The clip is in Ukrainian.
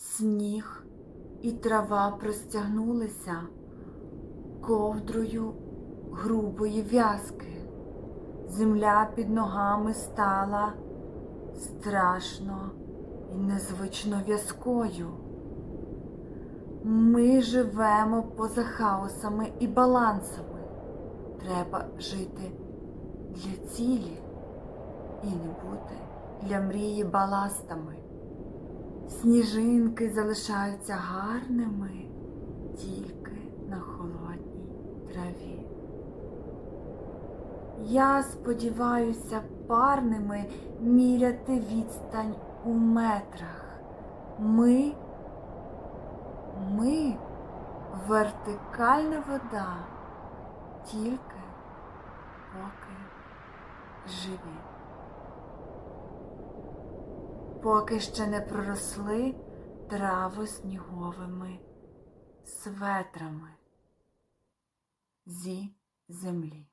Сніг і трава простягнулися ковдрою грубої в'язки. Земля під ногами стала страшно і незвично в'язкою. Ми живемо поза хаосами і балансами. Треба жити для цілі і не бути для мрії баластами. Сніжинки залишаються гарними тільки на холодній траві. Я сподіваюся парними міряти відстань у метрах. Ми, ми вертикальна вода, тільки поки живі. Поки ще не проросли трави сніговими светрами зі землі.